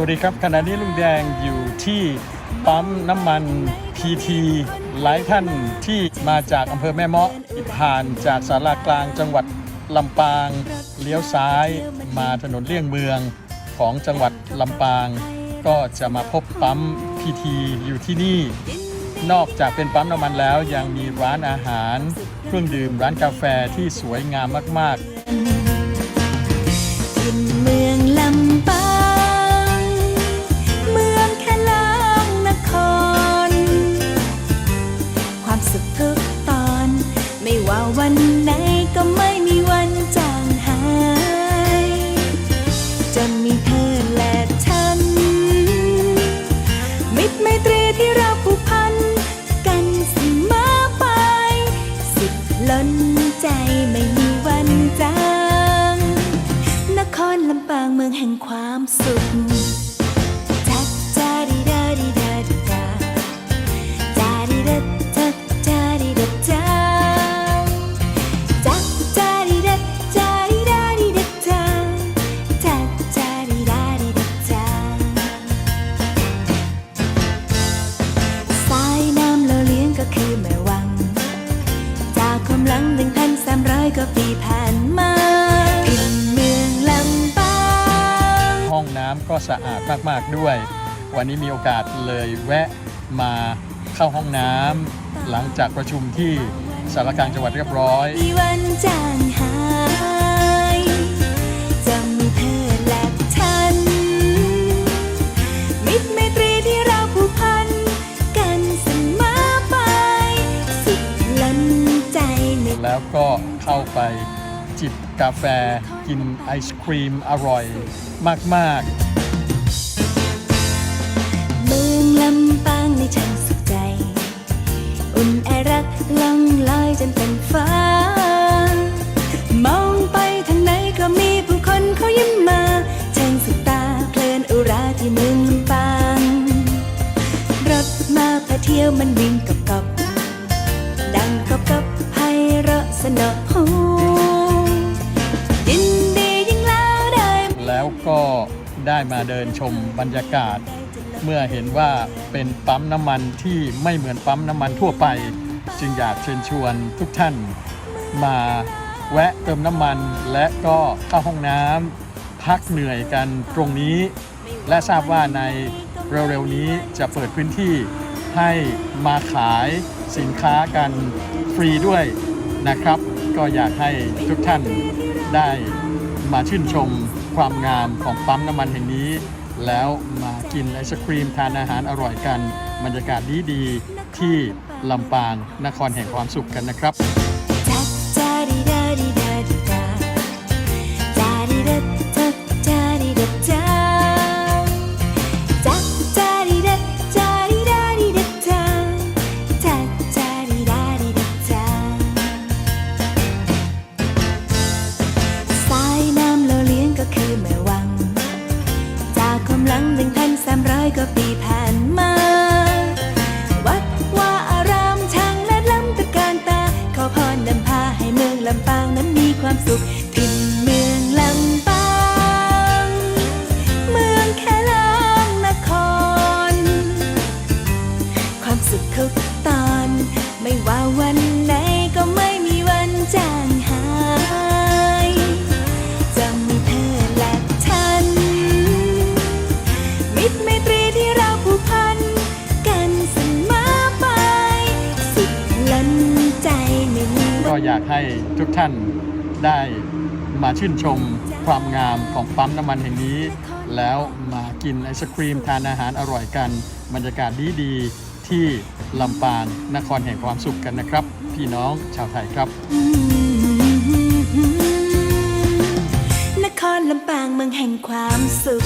วัสดีครับขณะนี้ลุงแดงอยู่ที่ปั๊มน้ำมันพีทีหลายท่านที่มาจากอำเภอแม่เมาะผ่านจากสารากลางจังหวัดลำปาง เลี้ยวซ้ายมาถนนเลี่ยงเมืองของจังหวัดลำปาง ก็จะมาพบปั๊มพีทีอยู่ที่นี่ นอกจากเป็นปั๊มน้ำมันแล้วยังมีร้านอาหาร เครื่องดื่มร้านกาแฟที่สวยงามมาก ๆ วันไหนก็ไม่มีวันจางหาย จะมีเธอและฉัน มิตรไมตรีที่เราผูกพัน กันเสมอไป สิบล้นใจไม่มีวันจาง นครลำปางเมืองแห่งความสุข ก็สะอาดมากๆด้วย วันนี้มีโอกาสเลยแวะมาเข้าห้องน้ำหลังจากประชุมที่สารกลางจังหวัดเรียบร้อยมีวันจางหายจะมีเธอและฉัน มิตรไมตรีที่เราผูกพัน กันเสมอไป สุดล้นใจไม่แล้วก็เข้าไป จิบกาแฟ กินไอศครีมอร่อยมาก ๆ เมืองลำปางในช่างสุขใจ อุ่นไอรักล่องลอยจนเป็นฟ้า มองไปทางไหนก็มีผู้คนเขายิ้มมาช่างสุดตาเพลินอุราที่เมืองลำปางรถมาพาเที่ยวมันวิ่งกับกับดังกับกับไพเราะสนอหู ก็ได้มาเดินชมบรรยากาศ เมื่อเห็นว่าเป็นปั๊มน้ำมันที่ไม่เหมือนปั๊มน้ำมันทั่วไป จึงอยากเชิญชวนทุกท่านมาแวะเติมน้ำมันและก็เข้าห้องน้ำพักเหนื่อยกันตรงนี้ และทราบว่าในเร็วๆนี้จะเปิดพื้นที่ให้มาขายสินค้ากันฟรีด้วยนะครับ ก็อยากให้ทุกท่านได้มาชื่นชม ความงามของปั๊มน้ำมันแห่งนี้ แล้วมากินไอศครีมทานอาหารอร่อยกัน บรรยากาศดีๆที่ลำปางนครแห่งความสุขกันนะครับ หนึ่งพันสามร้อยกว่าปีผ่านมา วัดว่าอารามช่างและล้ำตระการตา ขอพรนำพาให้เมืองลำปางนั้นมีความสุขถิ่นเมืองลำปาง เมืองแค่ล้างนคร ความสุขทุกตอน ไม่ว่าวันไหน อยากให้ทุกท่านได้มาชื่นชมความงามของปั๊มน้ำมันแห่งนี้ แล้วมากินไอศครีมทานอาหารอร่อยกัน บรรยากาศดีๆที่ลำปางนครแห่งความสุขกันนะครับ พี่น้องชาวไทยครับ นครลำปางเมืองแห่งความสุข